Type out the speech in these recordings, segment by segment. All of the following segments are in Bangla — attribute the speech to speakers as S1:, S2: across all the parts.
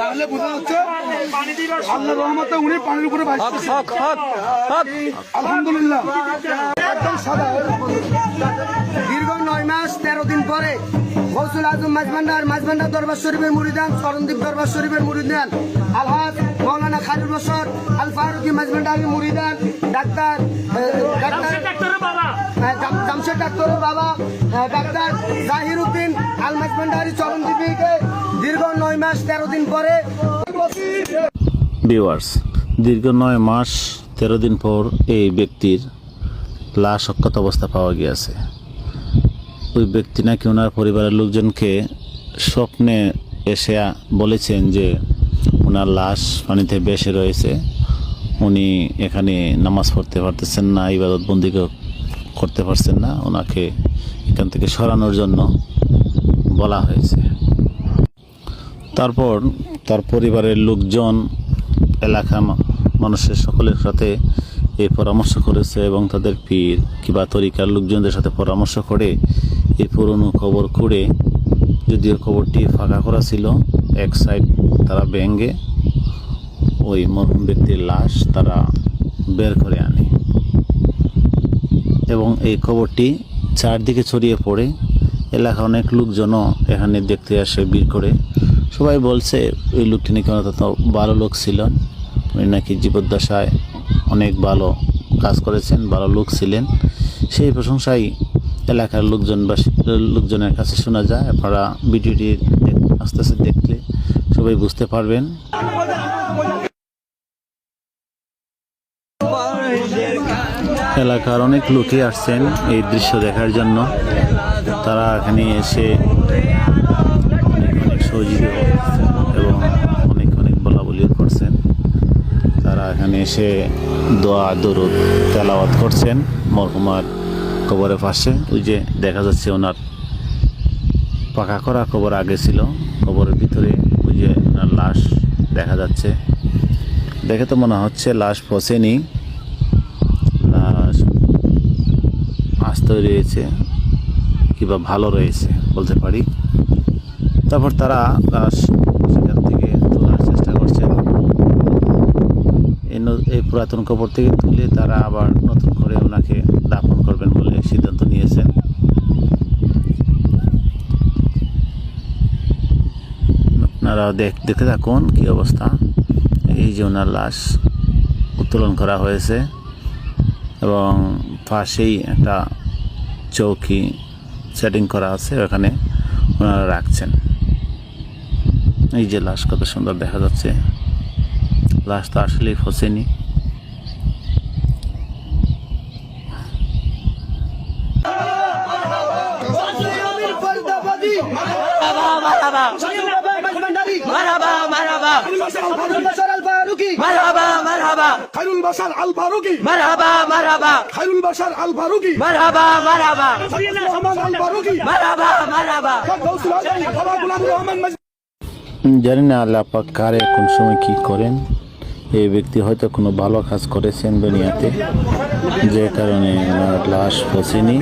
S1: তাহলে বোঝা যাচ্ছে আল্লাহ রহমতে উনি পানির উপরে আলহামদুলিল্লাহ। একদম সাদা।
S2: দীর্ঘ নয় মাস তেরো দিন পরে গৌসুল আজম মাঝভান্ডার মাঝভান্ডার দরবার শরীফের মুরিদান চরণদ্বীপ দরবার শরীফের মুরিদান। আলহাজ মৌলানা খালিল বসর আল ফারুকি মাঝভান্ডারি মুরিদান ডাক্তার ডাক্তার জাম- ডাক্তারের বাবা ডাক্তার জাহির উদ্দিন আল মাঝভান্ডারি চরণদ্বীপকে দীর্ঘ নয় মাস তেরো দিন পরে
S3: ভিউয়ার্স দীর্ঘ নয় মাস তেরো দিন পর এই ব্যক্তির লাশ অক্ষত অবস্থা পাওয়া গিয়েছে। ওই ব্যক্তি নাকি ওনার পরিবারের লোকজনকে স্বপ্নে এসে বলেছেন যে ওনার লাশ পানিতে বেসে রয়েছে। উনি এখানে নামাজ পড়তে পারতেছেন না ইবাদত বন্দিকে করতে পারছেন না, ওনাকে এখান থেকে সরানোর জন্য বলা হয়েছে। তারপর তার পরিবারের লোকজন, এলাকা মানুষের সকলের সাথে এই পরামর্শ করেছে এবং তাদের পীর কিবা তরিকার লোকজনদের সাথে পরামর্শ করে এই পুরনো খবর করে যদিও খবরটি ফাঁকা করা ছিল, এক সাইড তারা ব্যাঙ্গে ওই মরহুম ব্যক্তির লাশ তারা বের করে আনে। এবং এই খবরটি চারদিকে ছড়িয়ে পড়ে। এলাকা অনেক লোকজনও এখানে দেখতে আসে, ভিড় করে। সবাই বলছে ওই লোকটি নাকি অন্তত ভালো লোক ছিল। উনি নাকি জীবদ্দশায় অনেক ভালো কাজ করেছেন, ভালো লোক ছিলেন। সেই প্রশংসাই এলাকার লোকজন বা লোকজনের কাছে শোনা যায়। আপনারা ভিডিওটি আস্তে আস্তে দেখলে সবাই বুঝতে পারবেন। এলাকার অনেক লোকই আসছেন এই দৃশ্য দেখার জন্য। তারা এখানে এসে অনেক এবং অনেক অনেক বলা বলিও করছেন। তারা এখানে এসে দোয়া, দরুদ, তেলাওয়াত করছেন মরহুমার কবরের পাশে। ওই যে দেখা যাচ্ছে ওনার পাকা করা কবর আগে ছিল। কবরের ভিতরে ওই যে ওনার লাশ দেখা যাচ্ছে। দেখে তো মনে হচ্ছে লাশ পচেনি লাশ আস্ত রয়েছে কিংবা ভালো রয়েছে বলতে পারি। তারপর তারা লাশ সেখান থেকে তোলার চেষ্টা করছেন। এই পুরাতন কবর থেকে তুলে তারা আবার নতুন করে ওনাকে দাফন করবেন বলে সিদ্ধান্ত নিয়েছেন। আপনারা দেখ দেখতে থাকুন কি অবস্থা। এই যে ওনার লাশ উত্তোলন করা হয়েছে এবং পাশেই একটা চৌকি সেটিং করা আছে ওখানে ওনারা রাখছেন। এই যে লাশ কত সুন্দর দেখা যাচ্ছে। লাশ তো আসলেই ফসেনি।
S4: মারহাবা মারহাবা মারহাবা মারহাবা
S1: খাইরুল ফারুকি।
S4: মারহাবা মারহাবা।
S1: খাইরুল বাসার আল ফারুকি।
S4: মারহাবা মারহাবা।
S1: রহমান আল ফারুকি।
S3: জানি না আল্লাহ পাক কারে কোন সময় কি করেন। এই ব্যক্তি হয়তো কোনো ভালো কাজ করেছেন দুনিয়াতে। যে কারণে ওনার লাশ পচেনি।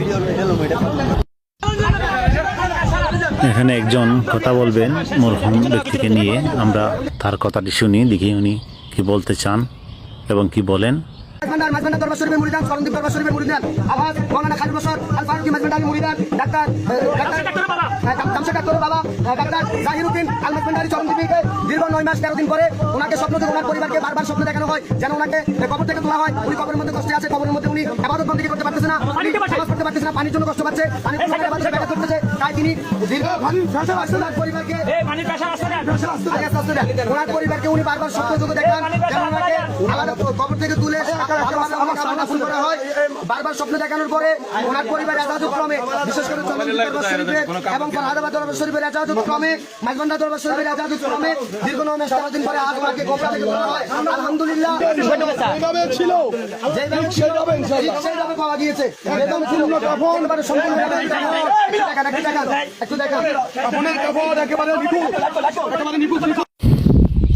S3: এখানে একজন কথা বলবেন মরহুম ব্যক্তিকে নিয়ে। আমরা তার কথাটি শুনি দেখি উনি কি বলতে চান এবং কি বলেন?
S2: মাঝভান্ডার মাঝভান্ডার দরবার শরীফের মুরিদান চরণদ্বীপ দরবার শরীফের মুরিদান। আলহাজ মৌলানা খালিল বসর আল ফারুকি মাঝভান্ডারি মুরিদান। ডাক্তার ডাক্তার হ্যাঁ, বাবা ডাক্তার আল মাঝভান্ডারি দীর্ঘ নয় মাস তেরো দিন পরে ওনাকে স্বপ্ন থেকে ওনার পরিবারকে বারবার স্বপ্ন দেখানো হয় যেন ওনাকে কবর থেকে তোলা হয়। উনি কবরের মধ্যে কষ্টে আছে কবরের মধ্যে উনি আবাদত বন্দী করতে পারতেছে না নামাজ পারতেছে না পানির জন্য কষ্ট পাচ্ছে পানির জন্য বাচ্চা করতেছে। তাই তিনি দীর্ঘ পরিবারকে কবর থেকে তুলে বারবার স্বপ্ন দেখানোর পরে ওনার পরিবার এজাজত ক্রমে বিশেষ করে এবং ফরহাদাবাদ দরবার শরীফের এজাজত ক্রমে মাঝবান্ডা দরবার শরীফের এজাজত ক্রমে দীর্ঘ নয় মাস দিন পরে আজ ওনাকে হয় আলহামদুলিল্লাহ যেভাবে ছিল পাওয়া গিয়েছে একদম সম্পূর্ণভাবে একটু দেখান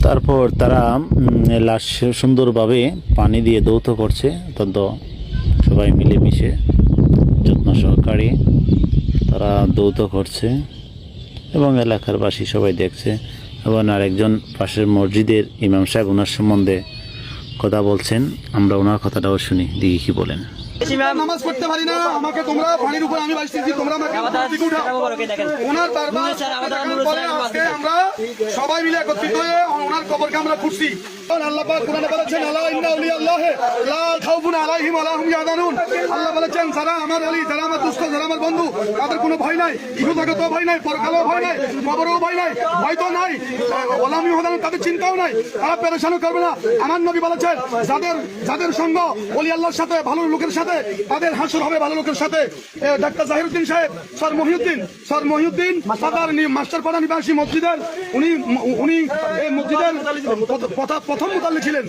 S3: তারপর তারা লাশ সুন্দরভাবে পানি দিয়ে দৌত করছে অত্যন্ত সবাই মিলেমিশে যত্ন সহকারে তারা দৌত করছে এবং এলাকার বাসী সবাই দেখছে এবং আরেকজন পাশের মসজিদের ইমাম সাহেব ওনার সম্বন্ধে কথা বলছেন। আমরা ওনার কথাটাও শুনি দিকে কি বলেন।
S1: নামাজ পড়তে পারি না। আমাকে তোমরা পানির উপর আমি বাসতেছি। তোমরা আমাকে ওনার বারবার পরে আজকে আমরা সবাই মিলে একত্রিত হয়ে ওনার কবরকে আমরা খুঁজছি। ভয় তো নাই ওলাম তাদের চিন্তাও নাই, তারা পেরেশানও করবে যাদের সঙ্গ ওলি আল্লাহর সাথে, ভালো লোকের সাথে, তাদের হাসর হবে ভালো লোকের সাথে। ডাক্তার জাহিরুদ্দিন সাহেব স্যার মহিউদ্দিন স্যার মহিউদ্দিন পাতার নি- মাস্টারপাড়া নিবাসী মসজিদের, উনি উনি এই মসজিদের প্রথম মুতাল্লি ছিলেন।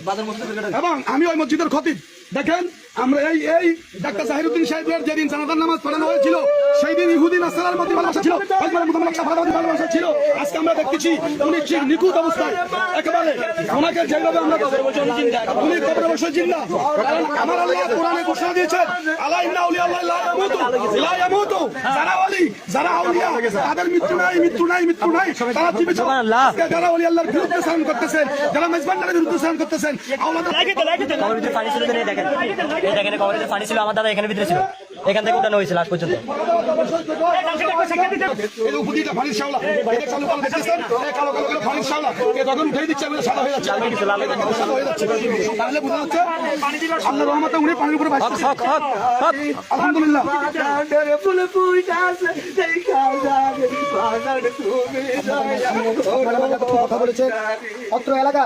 S1: এবং আমি ওই মসজিদের খতিব। দেখেন, আমরা এই এই ডাক্তার জাহিরুদ্দিন সাহেবের যেদিন জানাজার নামাজ পড়ানো হয়েছিল সেই দিন ইহুদিন আসসালার প্রতি ভালোবাসা ছিল। ভালোবাসা ছিল। আজকে আমরা দেখতেছি, উনি ঠিক নিখুঁত অবস্থায় একেবারে ওনাকে যেভাবে আমরা উনি কবরে বসে জিন্দা। আমার আল্লাহ কোরআনে ঘোষণা দিয়েছেন, আলা ইন্না আল্লাহ যারা ওলি যারা আউলিয়া তাদের মৃত্যু নাই মৃত্যু নাই মৃত্যু নাই। তারা জীবিত। যারা ওলি আল্লাহর বিরুদ্ধে করতেছেন যারা মেজবান্ডারের বিরুদ্ধে সায়ন করতেছেন আওলাদ
S5: কবরের ভিতরে পানি ছিল তো এই দেখেন দেখেন কবরের পানি ছিল আমার দাদা এখানে ভিতরে ছিল। এখান থেকে উঠানো হয়েছে লাস্ট পর্যন্ত
S1: হয়ে হয়ে আলহামদুলিল্লাহ
S2: কথা অত্র এলাকা